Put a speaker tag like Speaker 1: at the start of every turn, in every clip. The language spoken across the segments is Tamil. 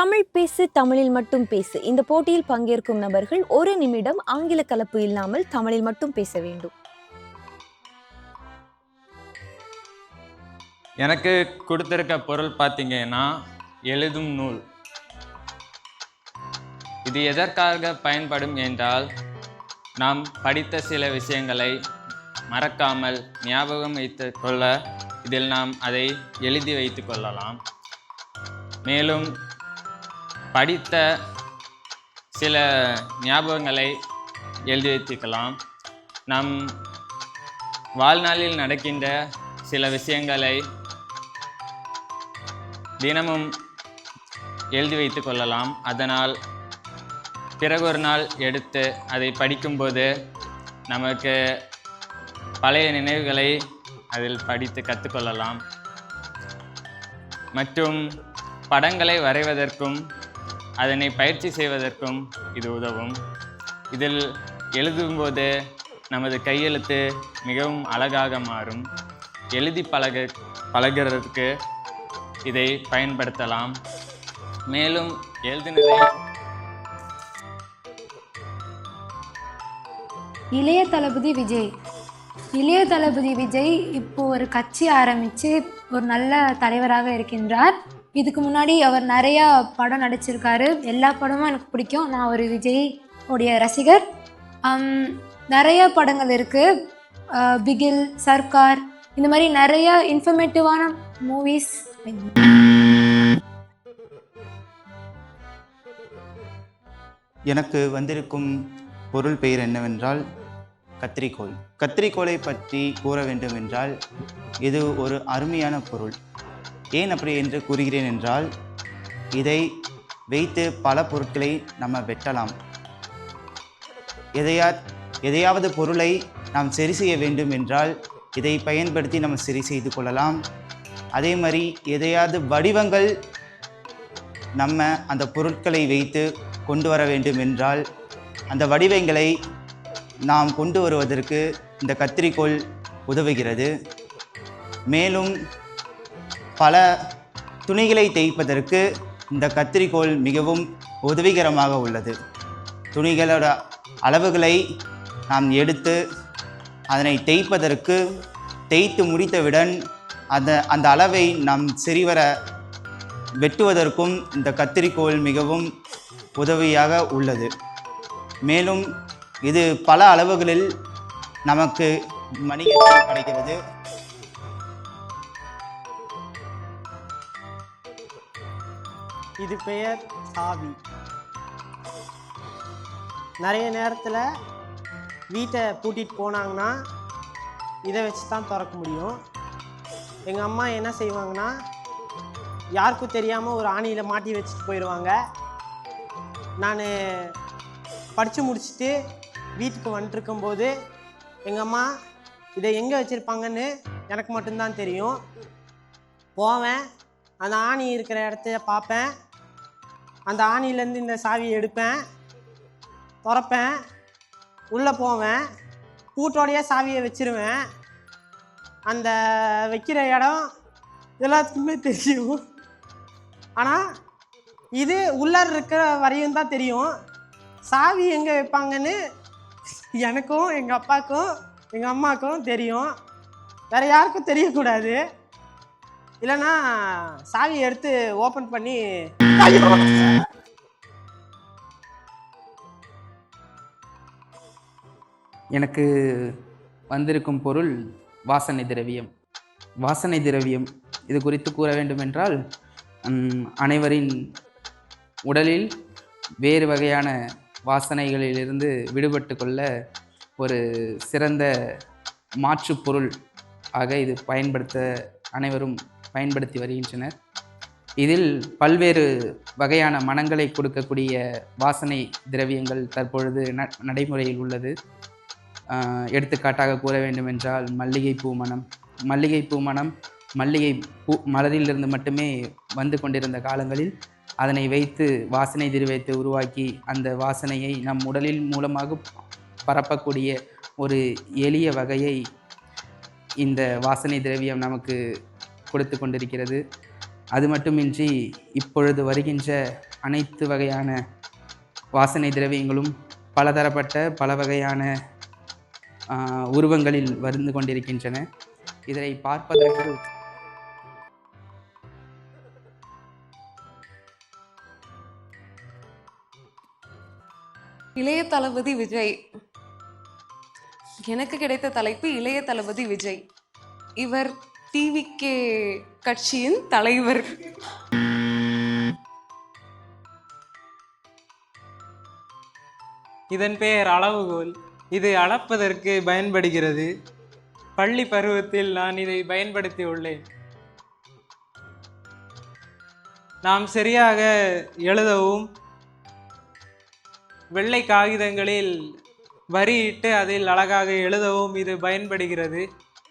Speaker 1: தமிழ் பேசு தமிழில் மட்டும் பேசு. இந்த போட்டியில் பங்கேற்கும் நபர்கள் ஒரு நிமிடம் ஆங்கில கலப்பு இல்லாமல் தமிழில் மட்டும் பேச வேண்டும்.
Speaker 2: எனக்கு கொடுத்துருக்க பொருள் பார்த்தீங்கன்னா எழுதும் நூல். இது எதற்காக பயன்படும் என்றால் நாம் படித்த சில விஷயங்களை மறக்காமல் ஞாபகம் வைத்து கொள்ள இதில் நாம் அதை எழுதி வைத்து கொள்ளலாம். மேலும் படித்த சில ஞாபகங்களை எழுதி வைத்துக்கலாம் நம் வாழ்நாளில் நடக்கின்ற சில விஷயங்களை தினமும் எழுதி வைத்து கொள்ளலாம். அதனால் பிறகு ஒரு நாள் எடுத்து அதை படிக்கும்போது நமக்கு பழைய நினைவுகளை அதில் படித்து கற்றுக்கொள்ளலாம். மற்றும் படங்களை வரைவதற்கும் அதனை பயிற்சி செய்வதற்கும் இது உதவும். இதில் எழுதும்போது நமது கையெழுத்து மிகவும் அழகாக மாறும். எழுதி பழக பழகிறதுக்கு இதை பயன்படுத்தலாம். மேலும் எழுதினதை
Speaker 3: இளைய தளபதி விஜய். இளைய தளபதி விஜய் இப்போ ஒரு கட்சி ஆரம்பித்து ஒரு நல்ல தலைவராக இருக்கின்றார். இதுக்கு முன்னாடி அவர் நிறையா படம் நடிச்சிருக்காரு. எல்லா படமும் எனக்கு பிடிக்கும். நான் ஒரு விஜய் உடைய ரசிகர். நிறைய படங்கள் இருக்குது பிகில் சர்க்கார் இந்த மாதிரி நிறையா இன்ஃபர்மேட்டிவான மூவிஸ்
Speaker 4: எனக்கு வந்திருக்கும் பொருள் பெயர் என்னவென்றால் கத்திரிக்கோள். கத்திரிக்கோளை பற்றி கூற வேண்டும் என்றால் இது ஒரு அருமையான பொருள். ஏன் அப்படி என்று கூறுகிறேன் என்றால் இதை வைத்து பல பொருட்களை நம்ம வெட்டலாம். எதையா எதையாவது பொருளை நாம் சரி செய்ய வேண்டும் என்றால் இதை பயன்படுத்தி நம்ம சரி செய்து கொள்ளலாம். அதே மாதிரி எதையாவது வடிவங்கள் நம்ம அந்த பொருட்களை வைத்து கொண்டு வர வேண்டும் என்றால் அந்த வடிவங்களை நாம் கொண்டு வருவதற்கு இந்த கத்திரிக்கோள் உதவுகிறது. மேலும் பல துணிகளை தேய்ப்பதற்கு இந்த கத்திரிக்கோள் மிகவும் உதவிகரமாக உள்ளது. துணிகளோட அளவுகளை நாம் எடுத்து அதனை தேய்ப்பதற்கு தேய்த்து முடித்தவுடன் அந்த அந்த அளவை நாம் சரிவர வெட்டுவதற்கும் இந்த கத்திரிக்கோள் மிகவும் உதவியாக உள்ளது. மேலும் இது பல அளவுகளில் நமக்கு வணிகத்தில் கிடைக்கிறது
Speaker 5: இது பெயர் சாவி நிறைய நேரத்தில் வீட்டை பூட்டிகிட்டு போனாங்கன்னா இதை வச்சு தான் திறக்க முடியும். எங்கள் அம்மா என்ன செய்வாங்கன்னா யாருக்கும் தெரியாமல் ஒரு ஆணியில் மாட்டி வச்சுட்டு போயிடுவாங்க. நான் படித்து முடிச்சுட்டு வீட்டுக்கு வந்துட்டுருக்கும்போது எங்கள் அம்மா இதை எங்கே வச்சுருப்பாங்கன்னு எனக்கு மட்டும்தான் தெரியும். போவேன். அந்த ஆணி இருக்கிற இடத்த பார்ப்பேன். அந்த ஆணிலேருந்து இந்த சாவியை எடுப்பேன் திறப்பேன் உள்ளே போவேன் கூட்டோடைய சாவியை வச்சிருவேன். அந்த வைக்கிற இடம் எல்லாத்துக்குமே தெரியும். ஆனால் இது உள்ளார இருக்கிற வரையும் தான் தெரியும். சாவி எங்கே வைப்பாங்கன்னு எனக்கும் எங்கள் அப்பாவுக்கும் எங்கள் அம்மாவுக்கும் தெரியும். வேறு யாருக்கும் தெரியக்கூடாது. இல்லைன்னா சாவியை எடுத்து ஓப்பன் பண்ணி
Speaker 6: எனக்கு வந்திருக்கும் பொருள் வாசனை திரவியம். வாசனை திரவியம். இது குறித்து கூற வேண்டுமென்றால் அனைவரின் உடலில் வேறு வகையான வாசனைகளிலிருந்து விடுபட்டு கொள்ள ஒரு சிறந்த மாற்றுப் பொருள் ஆக இது பயன்படுத்த அனைவரும் பயன்படுத்தி வருகின்றனர் இதில் பல்வேறு வகையான மனங்களை கொடுக்கக்கூடிய வாசனை திரவியங்கள் தற்பொழுது ந நடைமுறையில் உள்ளது. எடுத்துக்காட்டாக கூற வேண்டுமென்றால் மல்லிகைப்பூ மனம். மல்லிகைப்பூ மனம் மல்லிகை பூ மலரிலிருந்து மட்டுமே வந்து கொண்டிருந்த காலங்களில் அதனை வைத்து வாசனை திரவியத்தை உருவாக்கி அந்த வாசனையை நம் உடலில் மூலமாக பரப்பக்கூடிய ஒரு எளிய வகையை இந்த வாசனை திரவியம் நமக்கு கொடுத்து கொண்டிருக்கிறது அது மட்டுமின்றி இப்பொழுது வருகின்ற அனைத்து வகையான வாசனை திரவியங்களும் பலதரப்பட்ட பல வகையான உருவங்களில் வந்து கொண்டிருக்கின்றன. இதனை பார்ப்பதற்கு
Speaker 7: இளைய தளபதி விஜய். எனக்கு கிடைத்த தலைப்பு இளைய தளபதி விஜய். இவர் டிவிகே கட்சியின் தலைவர்.
Speaker 5: இதன் பெயர் அளவுகோல். இது அளப்பதற்கு பயன்படுகிறது. பள்ளி பருவத்தில் நான் இதை பயன்படுத்தி உள்ளேன். நாம் சரியாக எழுதவும் வெள்ளை காகிதங்களில் வரியிட்டு அதில் அழகாக எழுதவும் இது பயன்படுகிறது.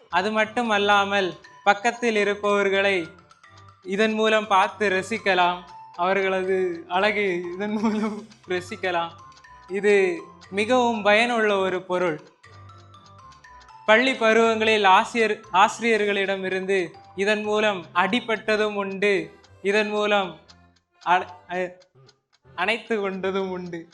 Speaker 5: அது மட்டும் அல்லாமல் பக்கத்தில் இருப்பவர்களை இதன் மூலம் பார்த்து ரசிக்கலாம். அவர்களது அழகை இதன் மூலம் ரசிக்கலாம். இது மிகவும் பயனுள்ள ஒரு பொருள். பள்ளி பருவங்களில் ஆசிரியர் ஆசிரியர்களிடமிருந்து இதன் மூலம் அடிபட்டதும் உண்டு. இதன் மூலம் அ- அ- அணைத்து கொண்டதும் உண்டு.